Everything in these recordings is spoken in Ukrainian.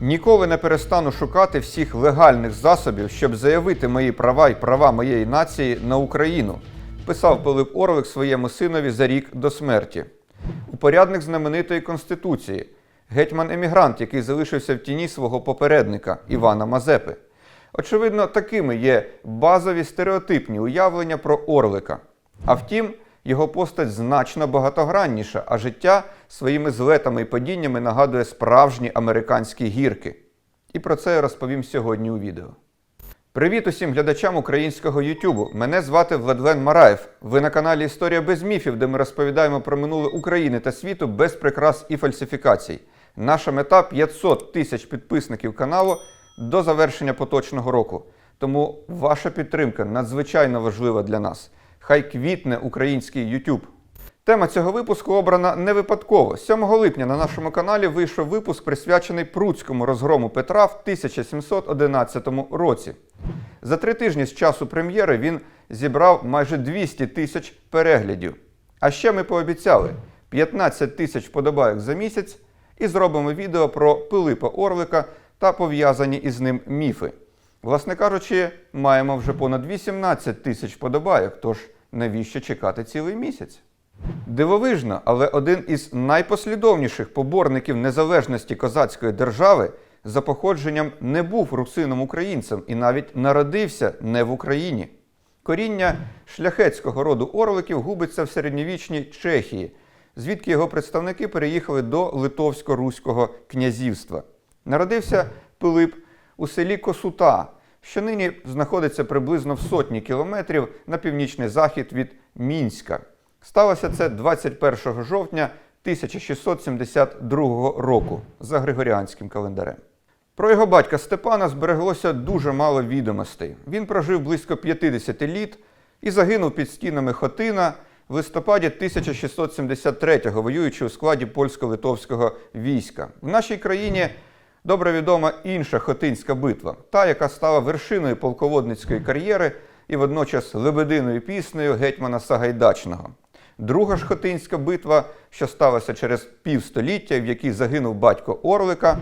Ніколи не перестану шукати всіх легальних засобів, щоб заявити мої права і права моєї нації на Україну, писав Пилип Орлик своєму синові за рік до смерті. Упорядник знаменитої конституції, гетьман-емігрант, який залишився в тіні свого попередника Івана Мазепи. Очевидно, такими є базові стереотипні уявлення про Орлика. А втім, його постать значно багатогранніша, а життя своїми злетами і падіннями нагадує справжні американські гірки. І про це я розповім сьогодні у відео. Привіт усім глядачам українського Ютубу. Мене звати Владлен Мараєв. Ви на каналі Історія без міфів, де ми розповідаємо про минуле України та світу без прикрас і фальсифікацій. Наша мета 500 тисяч підписників каналу до завершення поточного року. Тому ваша підтримка надзвичайно важлива для нас. Хай квітне український YouTube. Тема цього випуску обрана не випадково. 7 липня на нашому каналі вийшов випуск, присвячений Пруцькому розгрому Петра в 1711 році. За три тижні з часу прем'єри він зібрав майже 200 тисяч переглядів. А ще ми пообіцяли 15 тисяч вподобайок за місяць і зробимо відео про Пилипа Орлика та пов'язані із ним міфи. Власне кажучи, маємо вже понад 18 тисяч вподобайок, тож навіщо чекати цілий місяць? Дивовижно, але один із найпослідовніших поборників незалежності козацької держави за походженням не був русином українцем і навіть народився не в Україні. Коріння шляхетського роду орликів губиться в середньовічній Чехії, звідки його представники переїхали до Литовсько-Руського князівства. Народився Пилип у селі Косута, що нині знаходиться приблизно в сотні кілометрів на північний захід від Мінська. Сталося це 21 жовтня 1672 року за Григоріанським календарем. Про його батька Степана збереглося дуже мало відомостей. Він прожив близько 50 літ і загинув під стінами Хотина в листопаді 1673-го, воюючи у складі польсько-литовського війська. В нашій країні добре відома інша Хотинська битва, та, яка стала вершиною полководницької кар'єри і водночас лебединою піснею гетьмана Сагайдачного. Друга ж Хотинська битва, що сталася через півстоліття, в якій загинув батько Орлика,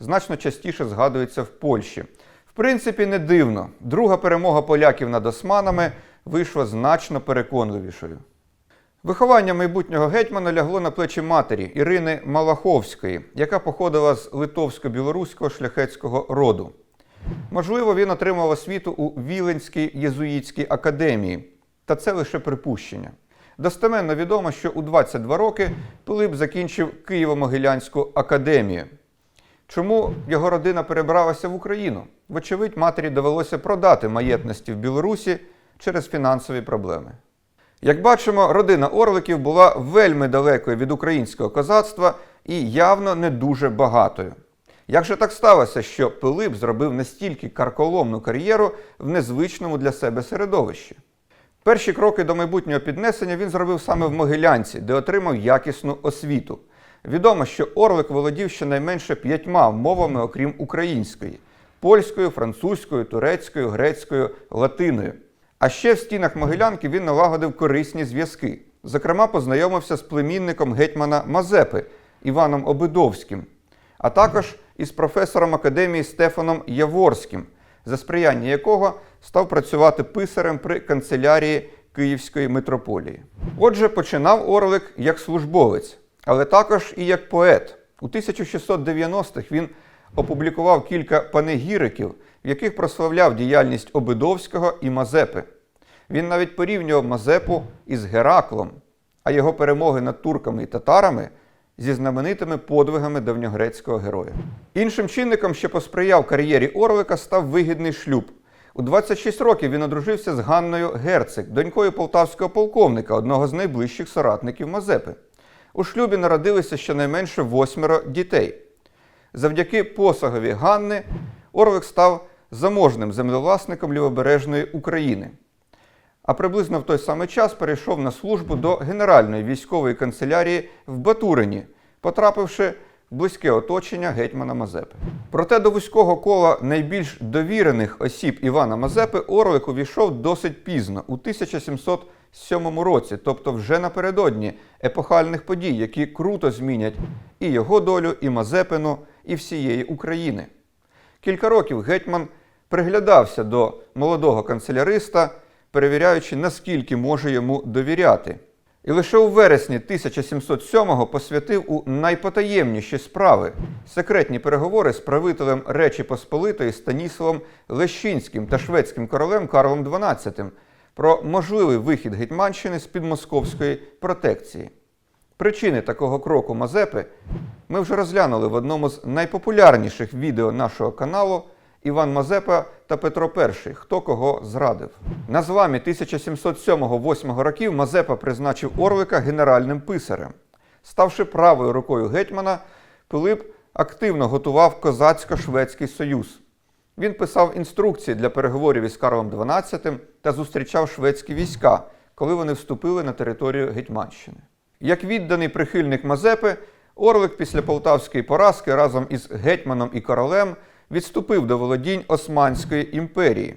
значно частіше згадується в Польщі. В принципі, не дивно. Друга перемога поляків над османами вийшла значно переконливішою. Виховання майбутнього гетьмана лягло на плечі матері Ірини Малаховської, яка походила з литовсько-білоруського шляхетського роду. Можливо, він отримав освіту у Віленській єзуїтській академії, та це лише припущення. Достеменно відомо, що у 22 роки Пилип закінчив Києво-Могилянську академію. Чому його родина перебралася в Україну? Вочевидь, матері довелося продати маєтності в Білорусі через фінансові проблеми. Як бачимо, родина Орликів була вельми далекою від українського козацтва і явно не дуже багатою. Як же так сталося, що Пилип зробив настільки карколомну кар'єру в незвичному для себе середовищі? Перші кроки до майбутнього піднесення він зробив саме в Могилянці, де отримав якісну освіту. Відомо, що Орлик володів щонайменше п'ятьма мовами, окрім української: польською, французькою, турецькою, грецькою, латиною. А ще в стінах Могилянки він налагодив корисні зв'язки. Зокрема, познайомився з племінником гетьмана Мазепи Іваном Обидовським, а також із професором академії Стефаном Яворським, за сприяння якого став працювати писарем при канцелярії Київської митрополії. Отже, починав Орлик як службовець, але також і як поет. У 1690-х він опублікував кілька панегіриків, в яких прославляв діяльність Обидовського і Мазепи. Він навіть порівнював Мазепу із Гераклом, а його перемоги над турками і татарами зі знаменитими подвигами давньогрецького героя. Іншим чинником, що посприяв кар'єрі Орлика, став вигідний шлюб. У 26 років він одружився з Ганною Герцик, донькою полтавського полковника, одного з найближчих соратників Мазепи. У шлюбі народилися щонайменше восьмеро дітей. Завдяки посагові Ганни Орлик став заможним землевласником лівобережної України. А приблизно в той самий час перейшов на службу до Генеральної військової канцелярії в Батурині, потрапивши в близьке оточення гетьмана Мазепи. Проте до вузького кола найбільш довірених осіб Івана Мазепи Орлик увійшов досить пізно, у 1707 році, тобто вже напередодні епохальних подій, які круто змінять і його долю, і Мазепину, і всієї України. Кілька років гетьман приглядався до молодого канцеляриста, перевіряючи, наскільки може йому довіряти. І лише у вересні 1707-го посвятив у найпотаємніші справи секретні переговори з правителем Речі Посполитої Станіславом Лещинським та шведським королем Карлом XII про можливий вихід Гетьманщини з під московської протекції. Причини такого кроку Мазепи ми вже розглянули в одному з найпопулярніших відео нашого каналу Іван Мазепа та Петро І. Хто кого зрадив. На зламі 1707-8 років Мазепа призначив Орлика генеральним писарем. Ставши правою рукою гетьмана, Пилип активно готував козацько-шведський союз. Він писав інструкції для переговорів із Карлом XII та зустрічав шведські війська, коли вони вступили на територію Гетьманщини. Як відданий прихильник Мазепи, Орлик після полтавської поразки разом із гетьманом і королем відступив до володінь Османської імперії.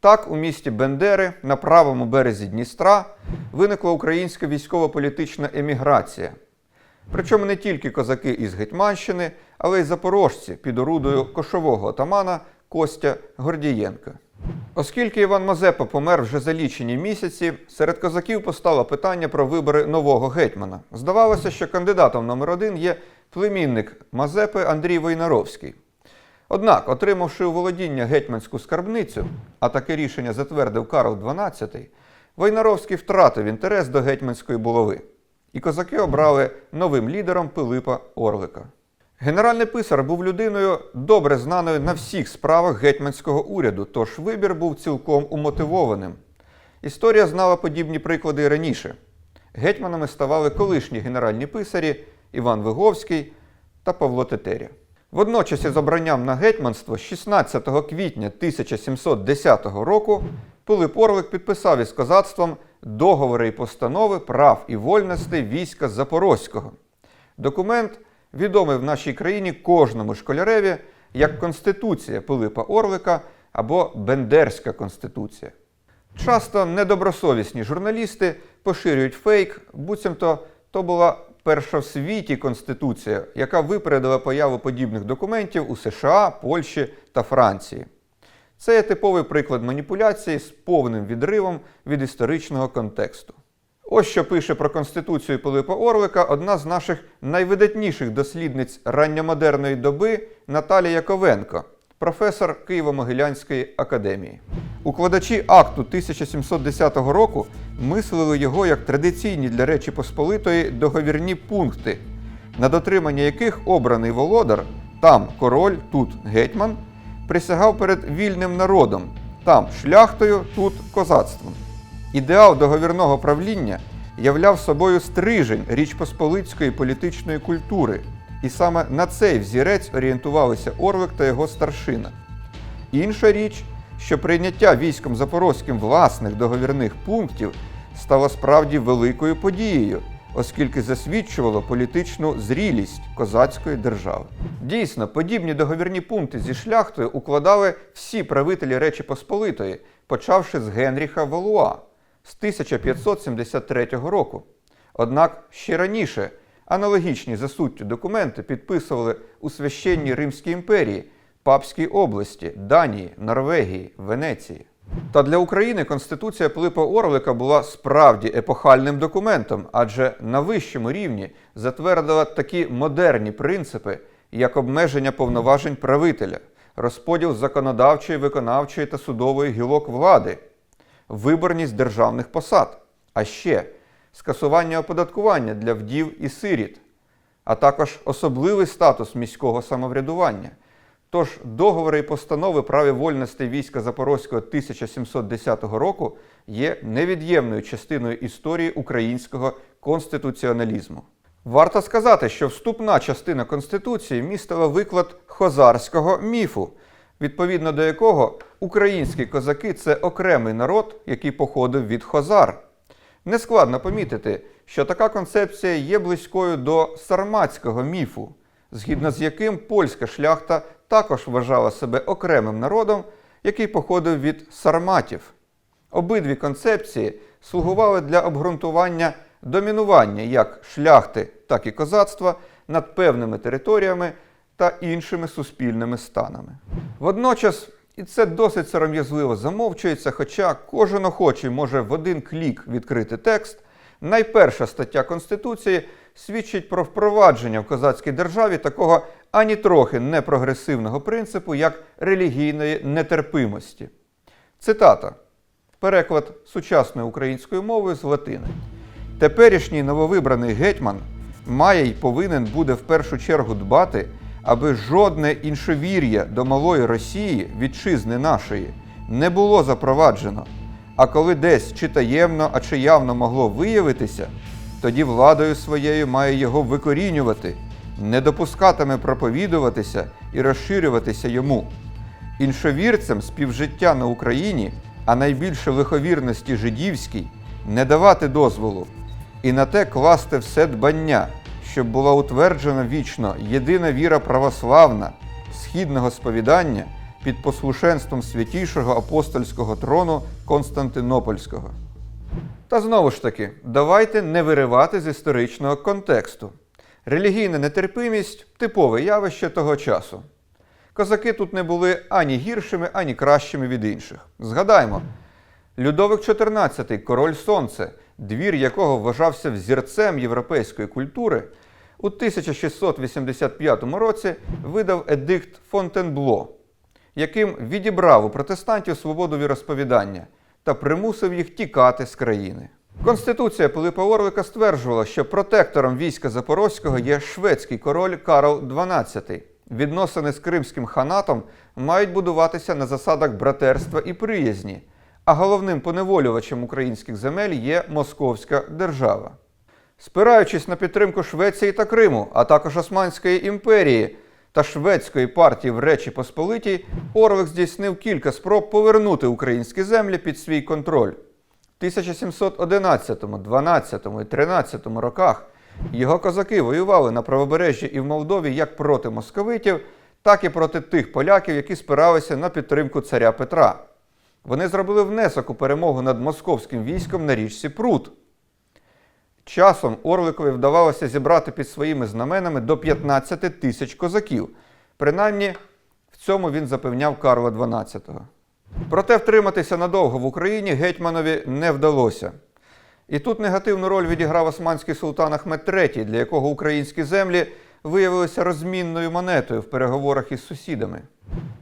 Так, у місті Бендери на правому березі Дністра виникла українська військово-політична еміграція. Причому не тільки козаки із Гетьманщини, але й запорожці під орудою кошового отамана Костя Гордієнка. Оскільки Іван Мазепа помер вже за лічені місяці, серед козаків постало питання про вибори нового гетьмана. Здавалося, що кандидатом номер один є племінник Мазепи Андрій Войнаровський. Однак, отримавши у володіння гетьманську скарбницю, а таке рішення затвердив Карл XII, Войнаровський втратив інтерес до гетьманської булави. І козаки обрали новим лідером Пилипа Орлика. Генеральний писар був людиною добре знаною на всіх справах гетьманського уряду, тож вибір був цілком умотивованим. Історія знала подібні приклади і раніше. Гетьманами ставали колишні генеральні писарі Іван Виговський та Павло Тетеря. Водночас із обранням на гетьманство 16 квітня 1710 року Пилип Орлик підписав із козацтвом договори і постанови прав і вольностей війська Запорозького. Документ відомий в нашій країні кожному школяреві як Конституція Пилипа Орлика або Бендерська конституція. Часто недобросовісні журналісти поширюють фейк, буцімто то була перша в світі конституція, яка випередила появу подібних документів у США, Польщі та Франції. Це є типовий приклад маніпуляції з повним відривом від історичного контексту. Ось що пише про Конституцію Пилипа Орлика одна з наших найвидатніших дослідниць ранньомодерної доби Наталія Ковенко, професор Києво-Могилянської академії. Укладачі акту 1710 року мислили його як традиційні для Речі Посполитої договірні пункти, на дотримання яких обраний володар, там король, тут гетьман, присягав перед вільним народом, там шляхтою, тут козацтвом. Ідеал договірного правління являв собою стрижень річпосполицької політичної культури, і саме на цей взірець орієнтувалися Орлик та його старшина. Інша річ, що прийняття військом Запорозьким власних договірних пунктів стало справді великою подією, оскільки засвідчувало політичну зрілість козацької держави. Дійсно, подібні договірні пункти зі шляхтою укладали всі правителі Речі Посполитої, почавши з Генріха Валуа з 1573 року. Однак ще раніше аналогічні за суттю документи підписували у священній Римській імперії, Папській області, Данії, Норвегії, Венеції. Та для України Конституція Пилипа Орлика була справді епохальним документом, адже на вищому рівні затвердила такі модерні принципи, як обмеження повноважень правителя, розподіл законодавчої, виконавчої та судової гілок влади, виборність державних посад, а ще скасування оподаткування для вдів і сиріт, а також особливий статус міського самоврядування. Тож договори і постанови праві вольностей війська Запорозького 1710 року є невід'ємною частиною історії українського конституціоналізму. Варто сказати, що вступна частина Конституції містила виклад хозарського міфу, відповідно до якого українські козаки це окремий народ, який походив від хозар. Нескладно помітити, що така концепція є близькою до сарматського міфу, згідно з яким польська шляхта також вважала себе окремим народом, який походив від сарматів. Обидві концепції слугували для обґрунтування домінування як шляхти, так і козацтва над певними територіями та іншими суспільними станами. Водночас, і це досить сором'язливо замовчується, хоча кожен охочий може в один клік відкрити текст. Найперша стаття Конституції свідчить про впровадження в козацькій державі такого ані трохи не прогресивного принципу, як релігійної нетерпимості. Цитата. Переклад сучасною українською мовою з латини. Теперішній нововибраний гетьман має й повинен буде в першу чергу дбати, аби жодне іншовір'я до малої Росії, вітчизни нашої, не було запроваджено. А коли десь чи таємно, а чи явно могло виявитися, тоді владою своєю має його викорінювати, не допускатиме проповідуватися і розширюватися йому. Іншовірцям співжиття на Україні, а найбільше лиховірності жидівській, не давати дозволу, і на те класти все дбання, щоб була утверджена вічно єдина віра православна, східного сповідання під послушенством святішого апостольського трону Константинопольського. Та знову ж таки, давайте не виривати з історичного контексту. Релігійна нетерпимість типове явище того часу. Козаки тут не були ані гіршими, ані кращими від інших. Згадаймо, Людовик XIV, король Сонце, двір якого вважався взірцем європейської культури, у 1685 році видав едикт Фонтенбло, яким відібрав у протестантів свободу віросповідання та примусив їх тікати з країни. Конституція Пилипа Орлика стверджувала, що протектором війська Запорозького є шведський король Карл XII. Відносини з Кримським ханатом мають будуватися на засадах братерства і приязні, а головним поневолювачем українських земель є Московська держава. Спираючись на підтримку Швеції та Криму, а також Османської імперії та шведської партії в Речі Посполитій, Орлик здійснив кілька спроб повернути українські землі під свій контроль. В 1711, 12 і 13 роках його козаки воювали на правобережжі і в Молдові як проти московитів, так і проти тих поляків, які спиралися на підтримку царя Петра. Вони зробили внесок у перемогу над московським військом на річці Прут. Часом Орликові вдавалося зібрати під своїми знаменами до 15 тисяч козаків. Принаймні, в цьому він запевняв Карла XII. Проте втриматися надовго в Україні гетьманові не вдалося. І тут негативну роль відіграв османський султан Ахмед III, для якого українські землі виявилися розмінною монетою в переговорах із сусідами.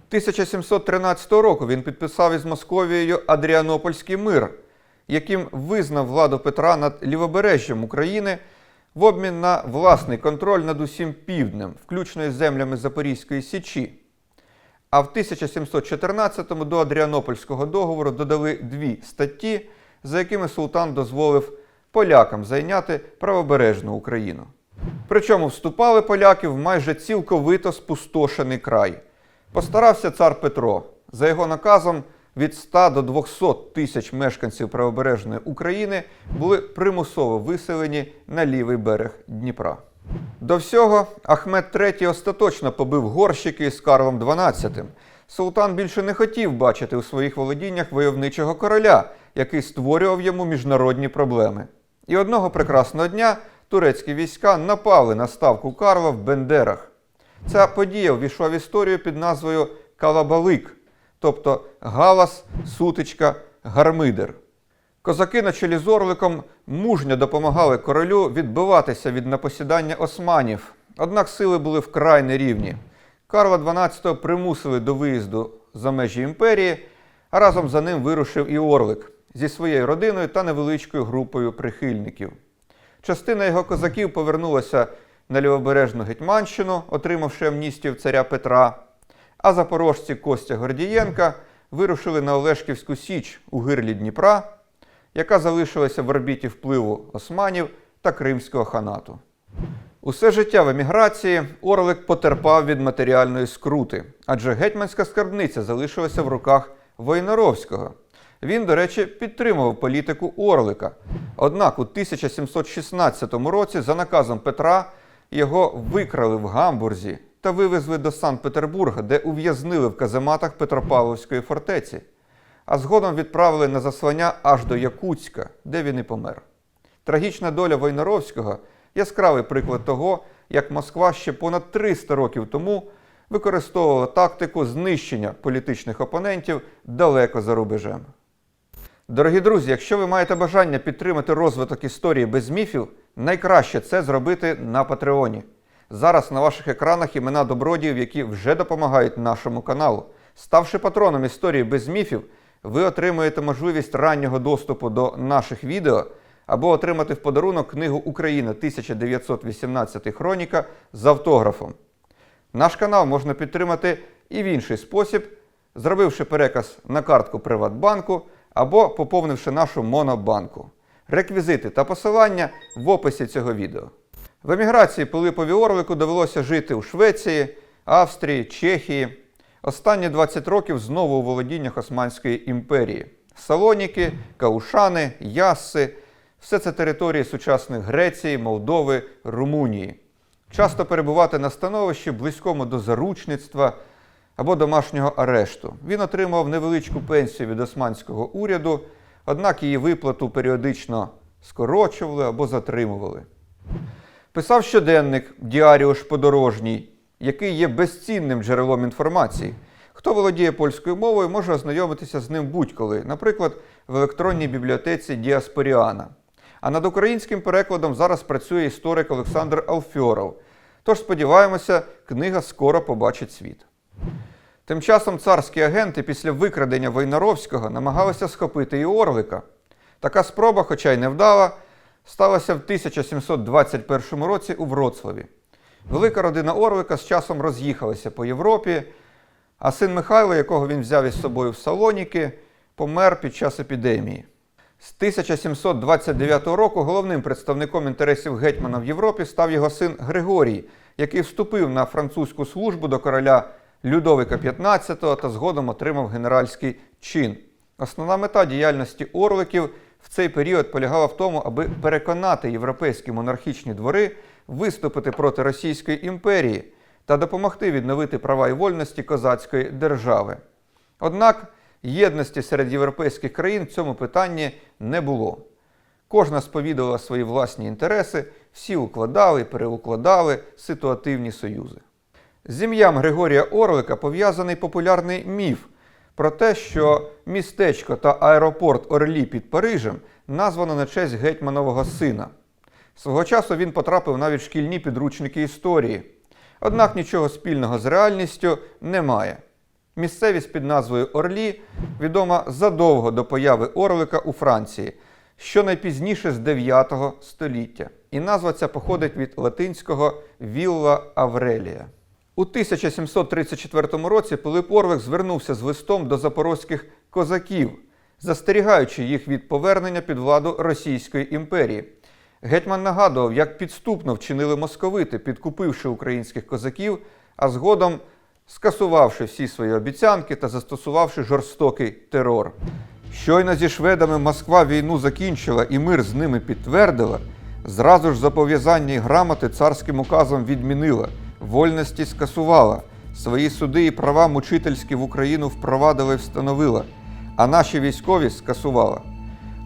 1713 року він підписав із Московією Адріанопольський мир, яким визнав владу Петра над лівобережжям України в обмін на власний контроль над усім півднем, включно із землями Запорізької Січі. А в 1714-му до Адріанопольського договору додали дві статті, за якими султан дозволив полякам зайняти правобережну Україну. Причому вступали поляки в майже цілковито спустошений край. Постарався цар Петро. За його наказом від 100 до 200 тисяч мешканців правобережної України були примусово виселені на лівий берег Дніпра. До всього Ахмед III остаточно побив горщики з Карлом XII. Султан більше не хотів бачити у своїх володіннях войовничого короля, який створював йому міжнародні проблеми. І одного прекрасного дня турецькі війська напали на ставку Карла в Бендерах. Ця подія увійшла в історію під назвою Калабалик, тобто галас, сутичка, гармидер. Козаки на чолі з Орликом мужньо допомагали королю відбиватися від напосідання османів, однак сили були вкрай нерівні. Карла XII примусили до виїзду за межі імперії, а разом за ним вирушив і Орлик зі своєю родиною та невеличкою групою прихильників. Частина його козаків повернулася на лівобережну Гетьманщину, отримавши амністію царя Петра, а запорожці Костя Гордієнка вирушили на Олешківську Січ у гирлі Дніпра, яка залишилася в орбіті впливу османів та Кримського ханату. Усе життя в еміграції Орлик потерпав від матеріальної скрути, адже гетьманська скарбниця залишилася в руках Войнаровського. Він, до речі, підтримував політику Орлика. Однак у 1716 році, за наказом Петра, його викрали в Гамбурзі та вивезли до Санкт-Петербурга, де ув'язнили в казематах Петропавловської фортеці, а згодом відправили на заслання аж до Якутська, де він і помер. Трагічна доля Войнаровського яскравий приклад того, як Москва ще понад 300 років тому використовувала тактику знищення політичних опонентів далеко за рубежем. Дорогі друзі, якщо ви маєте бажання підтримати розвиток історії без міфів, найкраще це зробити на Патреоні. Зараз на ваших екранах імена добродіїв, які вже допомагають нашому каналу. Ставши патроном історії без міфів, ви отримуєте можливість раннього доступу до наших відео або отримати в подарунок книгу Україна 1918 хроніка з автографом. Наш канал можна підтримати і в інший спосіб, зробивши переказ на картку Приватбанку або поповнивши нашу монобанку. Реквізити та посилання в описі цього відео. В еміграції Пилипові Орлику довелося жити у Швеції, Австрії, Чехії. Останні 20 років знову у володіннях Османської імперії. Салоніки, Каушани, Ясси все це території сучасних Греції, Молдови, Румунії. Часто перебувати на становищі близькому до заручництва або домашнього арешту. Він отримав невеличку пенсію від османського уряду, однак її виплату періодично скорочували або затримували. Писав щоденник Діаріуш Подорожній, який є безцінним джерелом інформації. Хто володіє польською мовою, може ознайомитися з ним будь-коли, наприклад, в електронній бібліотеці Діаспоріана. А над українським перекладом зараз працює історик Олександр Алфьоров. Тож сподіваємося, книга скоро побачить світ. Тим часом царські агенти після викрадення Войнаровського намагалися схопити і Орлика. Така спроба, хоча й невдала, сталася в 1721 році у Вроцлаві. Велика родина Орлика з часом роз'їхалася по Європі, а син Михайло, якого він взяв із собою в Салоніки, помер під час епідемії. З 1729 року головним представником інтересів гетьмана в Європі став його син Григорій, який вступив на французьку службу до короля Людовика XV та згодом отримав генеральський чин. Основна мета діяльності орликів в цей період полягала в тому, аби переконати європейські монархічні двори виступити проти Російської імперії та допомогти відновити права і вольності козацької держави. Однак єдності серед європейських країн в цьому питанні не було. Кожна сповідувала свої власні інтереси, всі укладали і переукладали ситуативні союзи. З ім'ям Григорія Орлика пов'язаний популярний міф про те, що містечко та аеропорт Орлі під Парижем названо на честь гетьманового сина. Свого часу він потрапив навіть в шкільні підручники історії. Однак нічого спільного з реальністю немає. Місцевість під назвою Орлі відома задовго до появи Орлика у Франції, що найпізніше з 9 століття. І назва ця походить від латинського Вілла Аврелія. У 1734 році Пилип Орлик звернувся з листом до запорозьких козаків, застерігаючи їх від повернення під владу Російської імперії. Гетьман нагадував, як підступно вчинили московити, підкупивши українських козаків, а згодом скасувавши всі свої обіцянки та застосувавши жорстокий терор. Щойно зі шведами Москва війну закінчила і мир з ними підтвердила, зразу ж зобов'язання й грамоти царським указом відмінила, вольності скасувала, свої суди і права мучительські в Україну впровадила і встановила, а наші військові скасувала.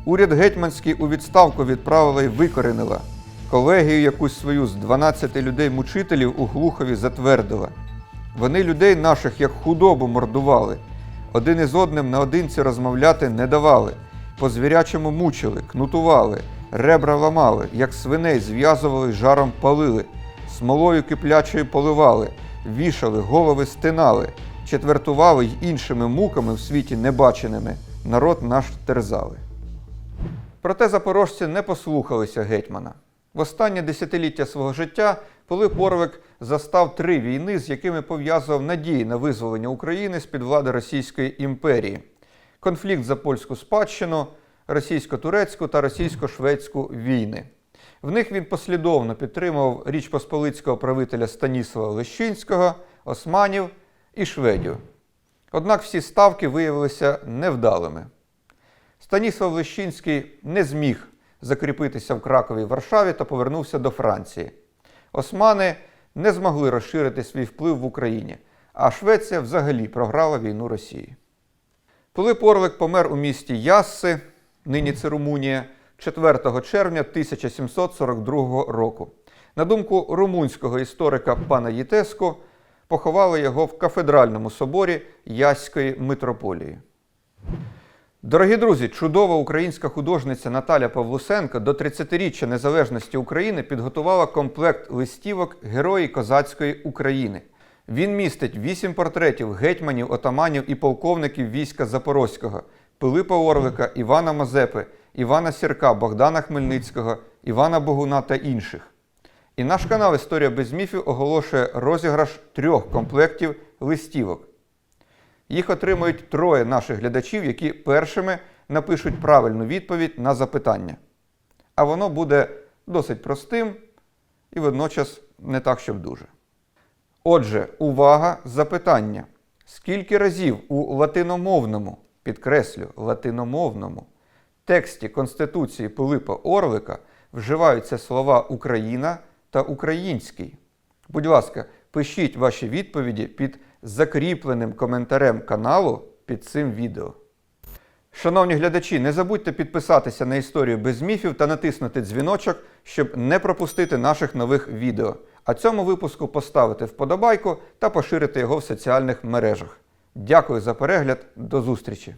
Уряд гетьманський у відставку відправила і викоренила. Колегію якусь свою з 12 людей-мучителів у Глухові затвердила. Вони людей наших як худобу мордували, один із одним наодинці розмовляти не давали, по звірячому мучили, кнутували, ребра ламали, як свиней зв'язували, жаром палили, смолою киплячою поливали, вішали, голови стинали, четвертували й іншими муками в світі небаченими, народ наш терзали. Проте запорожці не послухалися гетьмана. В останнє десятиліття свого життя Пилип Орлик застав три війни, з якими пов'язував надії на визволення України з-під влади Російської імперії: конфлікт за польську спадщину, російсько-турецьку та російсько-шведську війни. В них він послідовно підтримував Річ Посполицького правителя Станіслава Лещинського, османів і шведів. Однак всі ставки виявилися невдалими. Станіслав Лещинський не зміг закріпитися в Кракові Варшаві та повернувся до Франції. Османи не змогли розширити свій вплив в Україні, а Швеція взагалі програла війну Росії. Пилип Орлик помер у місті Ясси, нині це Румунія, 4 червня 1742 року. На думку румунського історика пана Єтеско, поховали його в кафедральному соборі Яської митрополії. Дорогі друзі, чудова українська художниця Наталя Павлусенко до 30-річчя незалежності України підготувала комплект листівок Герої козацької України. Він містить вісім портретів гетьманів, отаманів і полковників війська Запорозького, Пилипа Орлика, Івана Мазепи, Івана Сірка, Богдана Хмельницького, Івана Богуна та інших. І наш канал Історія без міфів оголошує розіграш трьох комплектів листівок. Їх отримують троє наших глядачів, які першими напишуть правильну відповідь на запитання. А воно буде досить простим і водночас не так, щоб дуже. Отже, увага, запитання. Скільки разів у латиномовному, підкреслю, латиномовному тексті Конституції Пилипа Орлика вживаються слова Україна та український? Будь ласка, пишіть ваші відповіді під закріпленим коментарем каналу під цим відео. Шановні глядачі, не забудьте підписатися на історію без міфів та натиснути дзвіночок, щоб не пропустити наших нових відео. А цьому випуску поставити вподобайку та поширити його в соціальних мережах. Дякую за перегляд, до зустрічі!